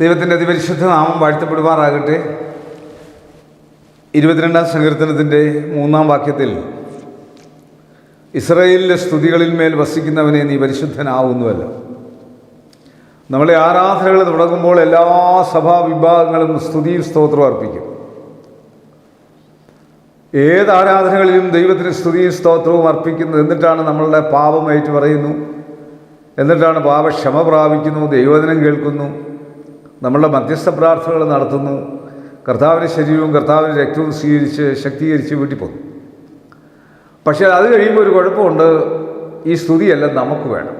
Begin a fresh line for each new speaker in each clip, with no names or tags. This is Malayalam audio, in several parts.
ദൈവത്തിന്റെ അതിപരിശുദ്ധ നാമം വാഴ്ത്തപ്പെടുമാറാകട്ടെ. ഇരുപത്തിരണ്ടാം സങ്കീർത്തനത്തിന്റെ മൂന്നാം വാക്യത്തിൽ ഇസ്രയേലിലെ സ്തുതികളിൽ മേൽ വസിക്കുന്നവനെ നീ പരിശുദ്ധനാവുന്നുവല്ലോ. നമ്മളെ ആരാധനകൾ തുടങ്ങുമ്പോൾ എല്ലാ സഭാ വിഭാഗങ്ങളും സ്തുതിയും സ്തോത്രവും അർപ്പിക്കും. ഏത് ആരാധനകളിലും ദൈവത്തിന് സ്തുതിയും സ്തോത്രവും അർപ്പിക്കുന്നത് എന്നിട്ടാണ് നമ്മളുടെ പാപമായിട്ട് പറയുന്നു. എന്നിട്ടാണ് പാപക്ഷമ പ്രാപിക്കുന്നു ദൈവദിനം കേൾക്കുന്നു. നമ്മളുടെ മധ്യസ്ഥ പ്രാർത്ഥനകൾ നടത്തുന്നു. കർത്താവിന്റെ ശരീരവും കർത്താവിന്റെ രക്തവും സ്വീകരിച്ച് ശക്തീകരിച്ച് വീട്ടിൽ പോകുന്നു. പക്ഷേ അത് കഴിയുമ്പോൾ ഒരു കുഴപ്പമുണ്ട്. ഈ സ്തുതിയെല്ലാം നമുക്ക് വേണം.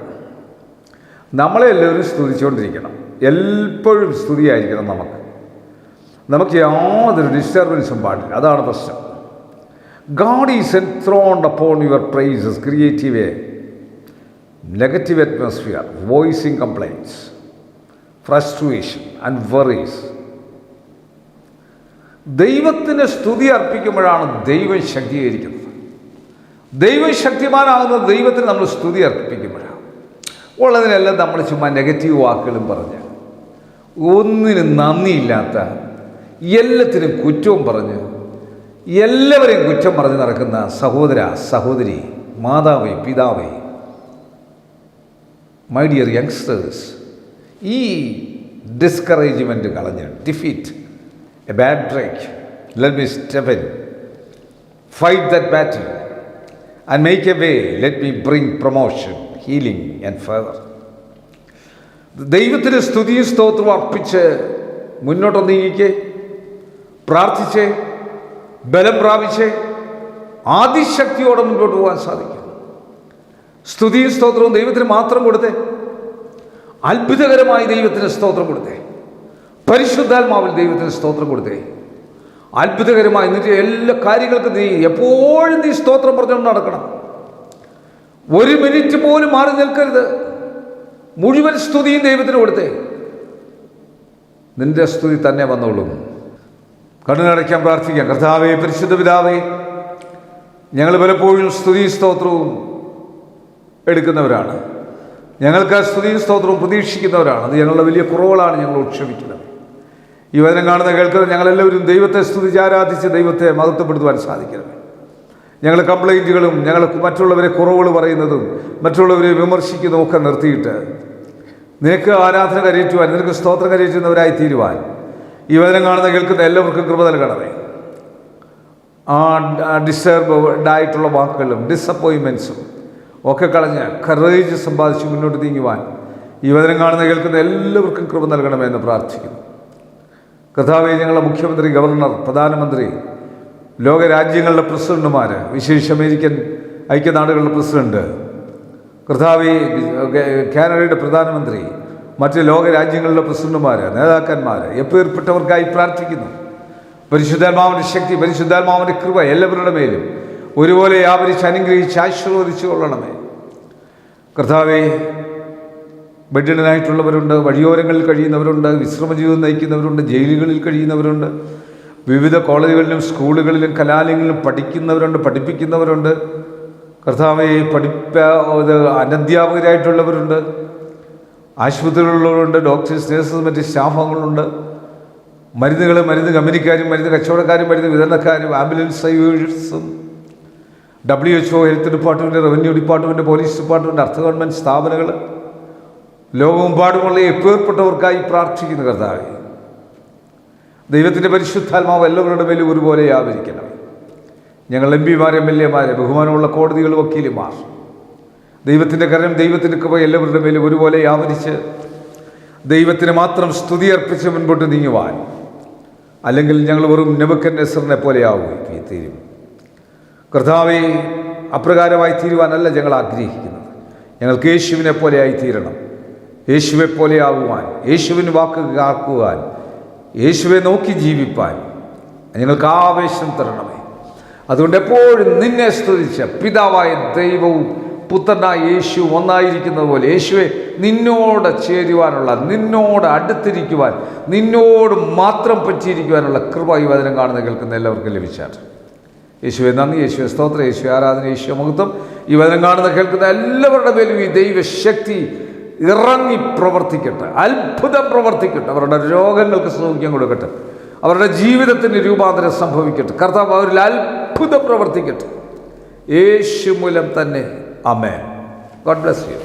നമ്മളെ എല്ലാവരും സ്തുതിച്ചുകൊണ്ടിരിക്കണം. എപ്പോഴും സ്തുതിയായിരിക്കണം നമുക്ക്. നമുക്ക് യാതൊരു ഡിസ്റ്റർബൻസും പാടില്ല. അതാണ് പ്രശ്നം. God is enthroned upon your praises creative a negative atmosphere voicing complaints frustration and worries ദൈവത്തിന് സ്തുതി അർപ്പിക്കുമ്പോഴാണ് ദൈവം ശക്തീകരിക്കുന്നത്. ദൈവം ശക്തിമാനാകുന്നത് ദൈവത്തിന് നമ്മൾ സ്തുതി അർപ്പിക്കുമ്പോഴാണ്. ഉള്ളതിനെല്ലാം നമ്മൾ ചുമ്മാ നെഗറ്റീവ് വാക്കുകളും പറഞ്ഞ് ഒന്നിനും നന്ദിയില്ലാത്ത എല്ലാത്തിനും കുറ്റവും പറഞ്ഞ് എല്ലാവരെയും കുറ്റം പറഞ്ഞ് നടക്കുന്ന സഹോദര സഹോദരി മാതാവേ പിതാവേ മൈ ഡിയർ യങ്സ്റ്റേഴ്സ് ഈ ഡിസ്കറേജ്മെന്റ് കളഞ്ഞ് defeat a bad break let me step in fight that battle and make a way let me bring promotion healing and further ദൈവത്തിന് സ്തുതിയും സ്തോത്രവും അർപ്പിച്ച് മുന്നോട്ട് നീങ്ങിക്കേ പ്രാർത്ഥിച്ച് ബലം പ്രാപിച്ച് ആദിശക്തിയോടെ മുന്നോട്ട് പോകാൻ സാധിക്കും സ്തുതിയും സ്തോത്രവും ദൈവത്തിന് മാത്രം കൊടുത്തേ അത്ഭുതകരമായി ദൈവത്തിന് സ്തോത്രം കൊടുത്തേ. പരിശുദ്ധാത്മാവിൽ ദൈവത്തിന് സ്തോത്രം കൊടുത്തേ. അത്ഭുതകരമായി എന്നിട്ട് എല്ലാ കാര്യങ്ങൾക്കും നീ എപ്പോഴും നീ സ്തോത്രം പറഞ്ഞുകൊണ്ട് നടക്കണം. ഒരു മിനിറ്റ് പോലും മാറി നിൽക്കരുത്. മുഴുവൻ സ്തുതിയും ദൈവത്തിന് കൊടുത്തേ. നിന്റെ സ്തുതി തന്നെ വന്നോളും. കണ്ണുനടയ്ക്കാൻ പ്രാർത്ഥിക്കാം. കർത്താവേ പരിശുദ്ധ പിതാവേ ഞങ്ങൾ പലപ്പോഴും സ്തുതി സ്തോത്രവും എടുക്കുന്നവരാണ്. ഞങ്ങൾക്ക് സ്തുതിയും സ്തോത്രവും പ്രതീക്ഷിക്കുന്നവരാണ്. അത് ഞങ്ങളുടെ വലിയ കുറവുകളാണ് ഞങ്ങൾ ക്ഷമിക്കുന്നത്. ഈ വചനം കാണുന്ന കേൾക്കുന്ന ഞങ്ങളെല്ലാവരും ദൈവത്തെ സ്തുതിച്ച് ആരാധിച്ച് ദൈവത്തെ മഹത്വപ്പെടുത്തുവാൻ സാധിക്കരുത്. ഞങ്ങൾ കംപ്ലൈന്റുകളും ഞങ്ങൾ മറ്റുള്ളവരെ കുറവുകൾ പറയുന്നതും മറ്റുള്ളവരെ വിമർശിക്കുന്നതും ഒക്കെ നിർത്തിയിട്ട് നിനക്ക് ആരാധന കരയറ്റുവാൻ നിനക്ക് സ്തോത്രം കരയറ്റുന്നവരായി തീരുവാൻ ഈ വചനം കാണുന്ന കേൾക്കുന്ന എല്ലാവർക്കും കൃപ നൽകണമേ. ആ ഡിസ്റ്റർബ് ആയിട്ടുള്ള വാക്കുകളും ഡിസപ്പോയിൻമെന്റ്സും ഒക്കെ കളഞ്ഞ് കറേജ് സമ്പാദിച്ച് മുന്നോട്ട് നീങ്ങുവാൻ ഈ വചനം കാണുന്ന കേൾക്കുന്ന എല്ലാവർക്കും കൃപ നൽകണമെന്ന് പ്രാർത്ഥിക്കുന്നു. കർത്താവെ ഞങ്ങളുടെ മുഖ്യമന്ത്രി ഗവർണർ പ്രധാനമന്ത്രി ലോകരാജ്യങ്ങളുടെ പ്രസിഡന്റുമാർ വിശേഷ അമേരിക്കൻ ഐക്യനാടുകളുടെ പ്രസിഡന്റ് കർത്താവെ കാനഡയുടെ പ്രധാനമന്ത്രി മറ്റ് ലോകരാജ്യങ്ങളിലെ പ്രസിഡന്റുമാർ നേതാക്കന്മാർ എപ്പേർപ്പെട്ടവർക്കായി പ്രാർത്ഥിക്കുന്നു. പരിശുദ്ധാത്മാവിന്റെ ശക്തി പരിശുദ്ധാത്മാവിന്റെ കൃപ എല്ലാവരുടെ മേലും ഒരുപോലെ വ്യാപരിച്ച് അനുഗ്രഹിച്ച് ആശീർവദിച്ചു കൊള്ളണമേ കർത്താവെ ബെഡിനായിട്ടുള്ളവരുണ്ട് വഴിയോരങ്ങളിൽ കഴിയുന്നവരുണ്ട് വിശ്രമജീവിതം നയിക്കുന്നവരുണ്ട് ജയിലുകളിൽ കഴിയുന്നവരുണ്ട് വിവിധ കോളേജുകളിലും സ്കൂളുകളിലും കലാലയങ്ങളിലും പഠിക്കുന്നവരുണ്ട് പഠിപ്പിക്കുന്നവരുണ്ട്. കർത്താവെ പഠിപ്പ അനധ്യാപകരായിട്ടുള്ളവരുണ്ട് ആശുപത്രികളിലുള്ളവരുണ്ട് ഡോക്ടേഴ്സ് നേഴ്സസ് മറ്റ് സ്റ്റാഫുകളുണ്ട്. മരുന്നുകൾ മരുന്ന് കമ്പനിക്കാരും മരുന്ന് കച്ചവടക്കാരും മരുന്ന് വിതരണക്കാരും ആംബുലൻസ് സർവീസും W H O health department revenue department police department അർദ്ധ ഗവൺമെന്റ് സ്ഥാപനങ്ങൾ ലോകമെമ്പാടുമുള്ള എപ്പേർപ്പെട്ടവർക്കായി പ്രാർത്ഥിക്കുന്ന കർത്താവെ ദൈവത്തിന്റെ പരിശുദ്ധാത്മാവ് എല്ലാവരുടെ മേലും ഒരുപോലെ ആവരിക്കണം ഞങ്ങൾ എം പിമാർ എം എൽ എമാർ ബഹുമാനമുള്ള കോടതികൾ വക്കീലുമാർ ദൈവത്തിന്റെ കരം ദൈവത്തിന്റെ കൃപ എല്ലാവരുടെ മേലും ഒരുപോലെ ആവരിച്ച് ദൈവത്തിന് മാത്രം സ്തുതി അർപ്പിച്ച് മുൻപോട്ട് നീങ്ങുവാൻ അല്ലെങ്കിൽ ഞങ്ങൾ വെറും നെബക്കൻ നെസറിനെ പോലെ ആവുകയും തീരും കർത്താവെ അപ്രകാരമായി തീരുവാനല്ല ഞങ്ങൾ ആഗ്രഹിക്കുന്നത്. ഞങ്ങൾക്ക് യേശുവിനെ പോലെയായി തീരണം യേശുവെ പോലെയാകുവാൻ യേശുവിന് വാക്ക് കാക്കുവാൻ യേശുവെ നോക്കി ജീവിപ്പാൻ ഞങ്ങൾക്ക് ആവേശം തരണമേ. അതുകൊണ്ട് എപ്പോഴും നിന്നെ സ്തുതിച്ച പിതാവായ ദൈവവും പുത്രനായ യേശു ഒന്നായിരിക്കുന്നത് പോലെ യേശുവെ നിന്നോട് ചേരുവാനുള്ള നിന്നോട് അടുത്തിരിക്കുവാൻ നിന്നോട് മാത്രം പറ്റിയിരിക്കുവാനുള്ള കൃപ ഈ വചനം കാണുന്ന കേൾക്കുന്ന എല്ലാവർക്കും ലഭിച്ചാട്ട് യേശുവെ നന്ദി യേശുവെ സ്തോത്ര യേശു ആരാധന യേശു മഹത്വം ഈ വചനം കാണുന്ന കേൾക്കുന്ന എല്ലാവരുടെ പേരും ഈ ദൈവശക്തി ഇറങ്ങി പ്രവർത്തിക്കട്ടെ അത്ഭുതം പ്രവർത്തിക്കട്ടെ അവരുടെ രോഗങ്ങൾക്ക് സൗഖ്യം കൊടുക്കട്ടെ അവരുടെ ജീവിതത്തിന് രൂപാന്തരം സംഭവിക്കട്ടെ കർത്താവ് അവരിൽ അത്ഭുതം പ്രവർത്തിക്കട്ടെ. യേശു മൂലം തന്നെ. അമേ ഗോഡ് ബ്ലസ് യു.